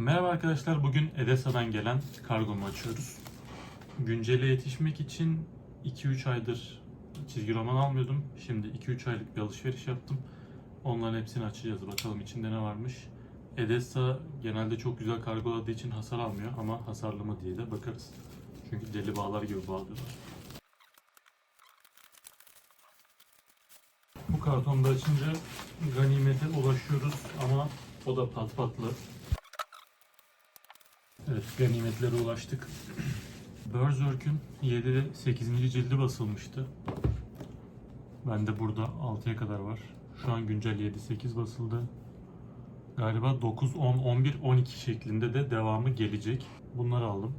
Merhaba arkadaşlar. Bugün Edessa'dan gelen kargomu açıyoruz. Güncele yetişmek için 2-3 aydır çizgi roman almıyordum. Şimdi 2-3 aylık bir alışveriş yaptım. Onların hepsini açacağız. Bakalım içinde ne varmış. Edessa genelde çok güzel kargoladığı için hasar almıyor ama hasarlı mı diye de bakarız. Çünkü deli bağlar gibi bağlıyorlar. Bu kartonda açınca ganimete ulaşıyoruz ama o da pat patlı. Evet ganimetlere ulaştık. Berserk'ün 7 8. cildi basılmıştı. Bende burada 6'ya kadar var. Şu an güncel 7-8 basıldı. Galiba 9, 10, 11, 12 şeklinde de devamı gelecek. Bunları aldım.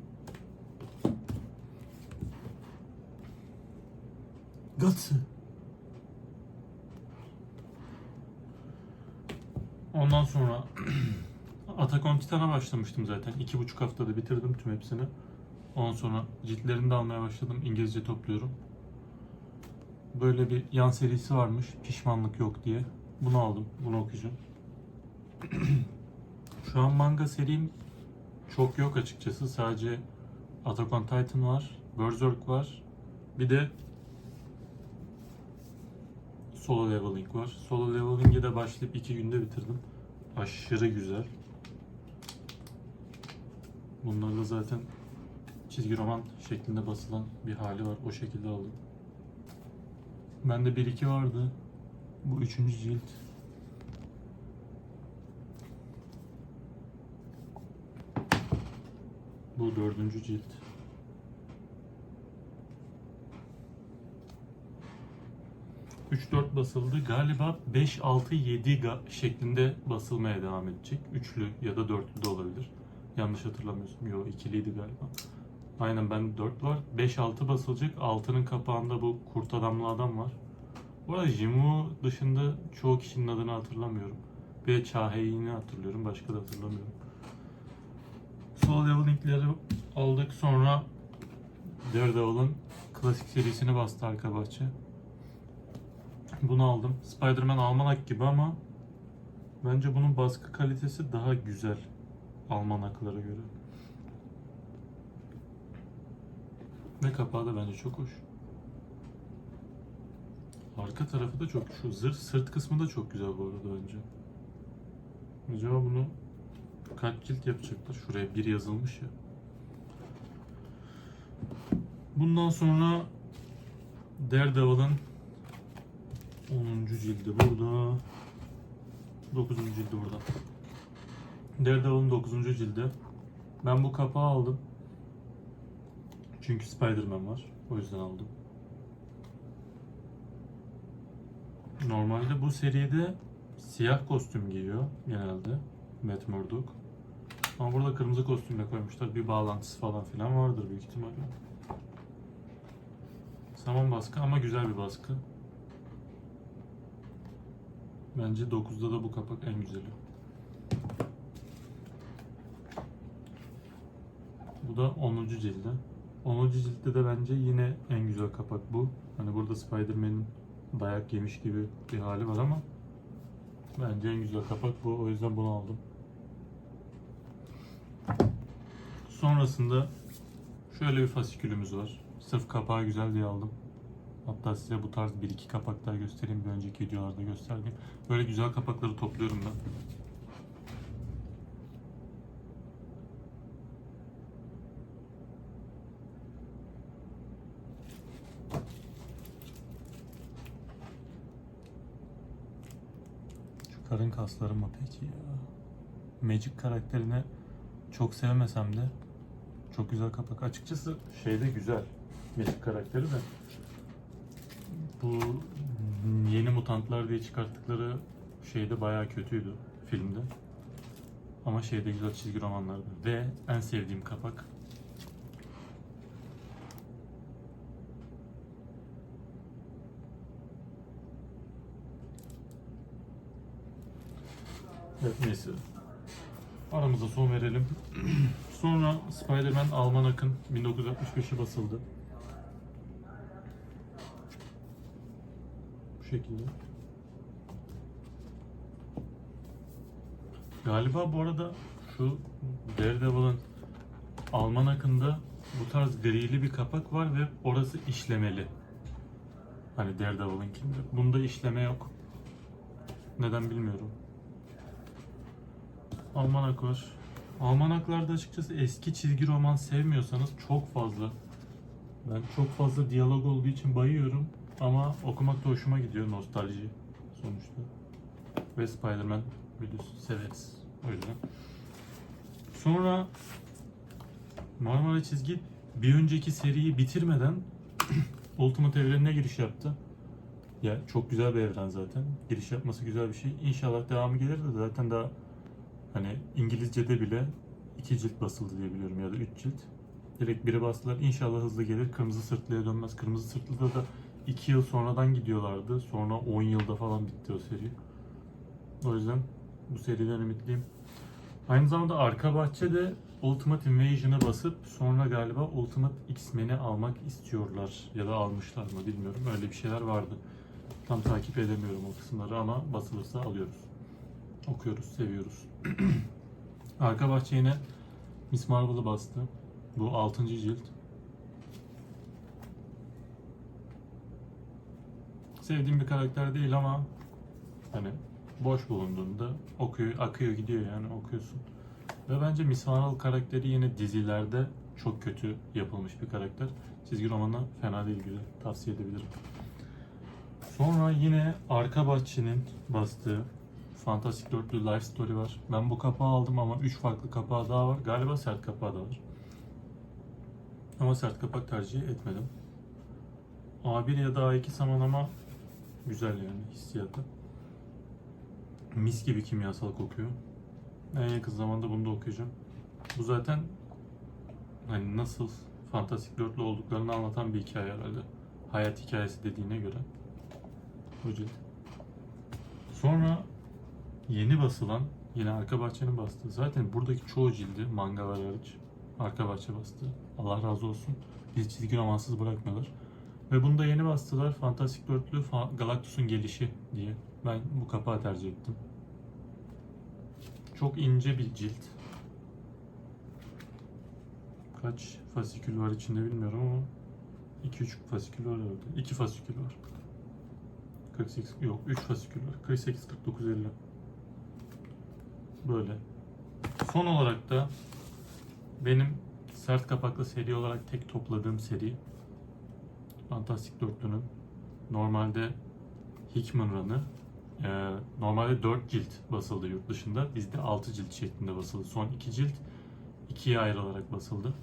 Gatsı. Ondan sonra Attack on Titan'a başlamıştım zaten. İki buçuk haftada bitirdim tüm hepsini. Ondan sonra ciltlerini de almaya başladım. İngilizce topluyorum. Böyle bir yan serisi varmış. Pişmanlık yok diye. Bunu aldım. Bunu okuyacağım. Şu an manga serim çok yok açıkçası. Sadece Attack on Titan var. Berserk var. Bir de Solo Leveling var. Solo Leveling'e de başlayıp iki günde bitirdim. Aşırı güzel. Bunlar da zaten çizgi roman şeklinde basılan bir hali var. O şekilde aldım. Bende 1-2 vardı. Bu üçüncü cilt. Bu dördüncü cilt. Üç dört basıldı. Galiba 5, 6, 7 ga- şeklinde basılmaya devam edecek. Üçlü ya da dörtlü de olabilir. Yanlış hatırlamıyorsam. Yo ikiliydi galiba. Aynen ben 4 var. 5-6 basılacak. 6'nın kapağında bu kurt adamlı adam var. Bu arada Jimu dışında çoğu kişinin adını hatırlamıyorum. Bir de Chahei'ni hatırlıyorum. Başka da hatırlamıyorum. Sol leveling'leri aldık. Sonra Daredevil'ın klasik serisini bastı arka bahçe. Bunu aldım. Spider-Man Almanak gibi ama bence bunun baskı kalitesi daha güzel Almanaklara göre. Ve kapağı da bence çok hoş. Arka tarafı da çok şu zırh sırt kısmı da çok güzel bu arada bence. Acaba bunu kaç cilt yapacaklar? Şuraya bir yazılmış ya. Bundan sonra Daredevil'ın 10. cildi burada. 9. cildi burada. Daredevil'ın 9. cildi. Ben bu kapağı aldım. Çünkü Spider-Man var. O yüzden aldım. Normalde bu seride siyah kostüm giyiyor genelde Matt Murdock. Ama burada kırmızı kostümle koymuşlar. Bir bağlantısı falan filan vardır büyük ihtimalle. Saman baskı ama güzel bir baskı. Bence 9'da da bu kapak en güzeli. Bu da 10. cildi. 10. ciltte de bence yine en güzel kapak bu. Hani burada Spider-Man'in dayak yemiş gibi bir hali var ama bence en güzel kapak bu. O yüzden bunu aldım. Sonrasında şöyle bir fasikülümüz var. Sırf kapağı güzel diye aldım. Hatta size bu tarz bir iki kapak daha göstereyim. Bir önceki videolarda gösterdim. Böyle güzel kapakları topluyorum ben. Şu karın kasları mı peki ya? Magic karakterini çok sevmesem de çok güzel kapak. Açıkçası şeyde güzel. Magic karakteri de bu yeni mutantlar diye çıkarttıkları şeyde bayağı kötüydü filmde. Ama şeyde güzel çizgi romanlardı. Ve en sevdiğim kapak. Evet neyse. Aramıza son verelim. Sonra Spider-Man Almanak'ın 1965'i basıldı. Bu şekilde. Galiba bu arada şu Daredevil'ın Alman akında bu tarz grili bir kapak var ve orası işlemeli. Hani Daredevil'ınkinde. Bunda işleme yok. Neden bilmiyorum. Almanak var. Almanaklarda açıkçası eski çizgi roman sevmiyorsanız çok fazla ben çok fazla diyalog olduğu için bayıyorum ama okumak da hoşuma gidiyor nostalji sonuçta. Ve Spider-Man biliyorsun severiz o yüzden. Sonra Marmara çizgi bir önceki seriyi bitirmeden Ultimate evrenine giriş yaptı. Ya çok güzel bir evren zaten. Giriş yapması güzel bir şey. İnşallah devamı gelir de zaten daha hani İngilizce'de bile iki cilt basıldı diye biliyorum ya da üç cilt. Direkt biri bastılar. İnşallah hızlı gelir. Kırmızı sırtlıya dönmez. Kırmızı sırtlıda da 2 yıl sonradan gidiyorlardı. Sonra 10 yılda falan bitti o seri. O yüzden bu seriden ümitliyim. Aynı zamanda arka bahçede Ultimate Invasion'ı basıp sonra galiba Ultimate X-Men'i almak istiyorlar. Ya da almışlar mı bilmiyorum. Öyle bir şeyler vardı. Tam takip edemiyorum o kısımları ama basılırsa alıyoruz. Okuyoruz, seviyoruz. arka bahçe yine Miss Marvel'ı bastı. Bu 6. cilt. Sevdiğim bir karakter değil ama hani boş bulunduğunda okuyor, akıyor gidiyor yani okuyorsun. Ve bence Miss Marvel karakteri yine dizilerde çok kötü yapılmış bir karakter. Çizgi romanı fena değil güzel. Tavsiye edebilirim. Sonra yine Arka Bahçe'nin bastığı Fantastic Dörtlü Life Story var. Ben bu kapağı aldım ama 3 farklı kapağı daha var. Galiba sert kapağı da var. Ama sert kapak tercih etmedim. A1 ya da A2 samanama güzel yani hissiyatı. Mis gibi kimyasal kokuyor. En yakın zamanda bunu da okuyacağım. Bu zaten hani nasıl fantastik dörtlü olduklarını anlatan bir hikaye herhalde. Hayat hikayesi dediğine göre. Bu cilt. Sonra yeni basılan yine arka bahçenin bastığı. Zaten buradaki çoğu cildi mangalar hariç arka bahçe bastı. Allah razı olsun. Bizi çizgi romansız bırakmıyorlar. Ve bunu da yeni bastılar. Fantastik Dörtlü Galactus'un gelişi diye. Ben bu kapağı tercih ettim. Çok ince bir cilt. Kaç fasikül var içinde bilmiyorum ama 2-3 fasikül var orada. 2 fasikül var. 48 yok 3 fasikül var. 48 49 50. Böyle. Son olarak da benim sert kapaklı seri olarak tek topladığım seri Fantastik Dörtlü'nün normalde Hickman Run'ı e, normalde 4 cilt basıldı yurt dışında. Bizde 6 cilt şeklinde basıldı. Son 2 cilt ikiye ayrılarak basıldı.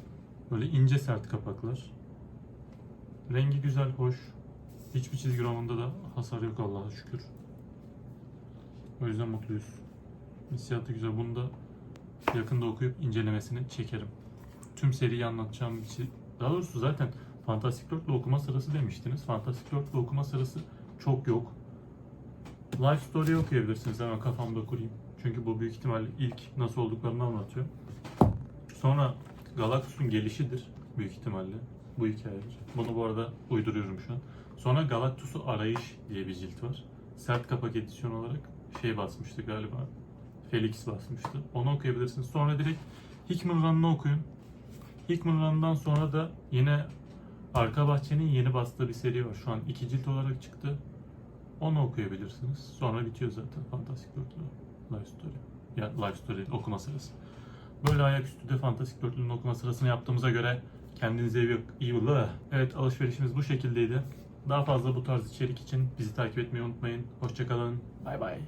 Böyle ince sert kapaklar. Rengi güzel, hoş. Hiçbir çizgi romanında da hasar yok Allah'a şükür. O yüzden mutluyuz. Hissiyatı güzel. Bunu da yakında okuyup incelemesini çekerim. Tüm seriyi anlatacağım bir şey. Daha doğrusu zaten Fantastic Dörtlü okuma sırası demiştiniz. Fantastic Dörtlü okuma sırası çok yok. Life Story okuyabilirsiniz hemen kafamda kurayım. Çünkü bu büyük ihtimalle ilk nasıl olduklarını anlatıyor. Sonra Galactus'un gelişidir büyük ihtimalle bu hikayedir. Bunu bu arada uyduruyorum şu an. Sonra Galactus'u Arayış diye bir cilt var. Sert kapak edisyon olarak şey basmıştı galiba. Felix basmıştı. Onu okuyabilirsiniz. Sonra direkt Hickman Run'ını okuyun. Hickman Run'dan sonra da yine Arka Bahçe'nin yeni bastığı bir seri var. Şu an iki cilt olarak çıktı. Onu okuyabilirsiniz. Sonra bitiyor zaten Fantastic Dörtlü Life Story. Ya Life Story okuma sırası. Böyle ayaküstü de Fantastic Dörtlü'nün okuma sırasını yaptığımıza göre kendinize iyi, iyi bakın. Evet alışverişimiz bu şekildeydi. Daha fazla bu tarz içerik için bizi takip etmeyi unutmayın. Hoşçakalın. Bay bay.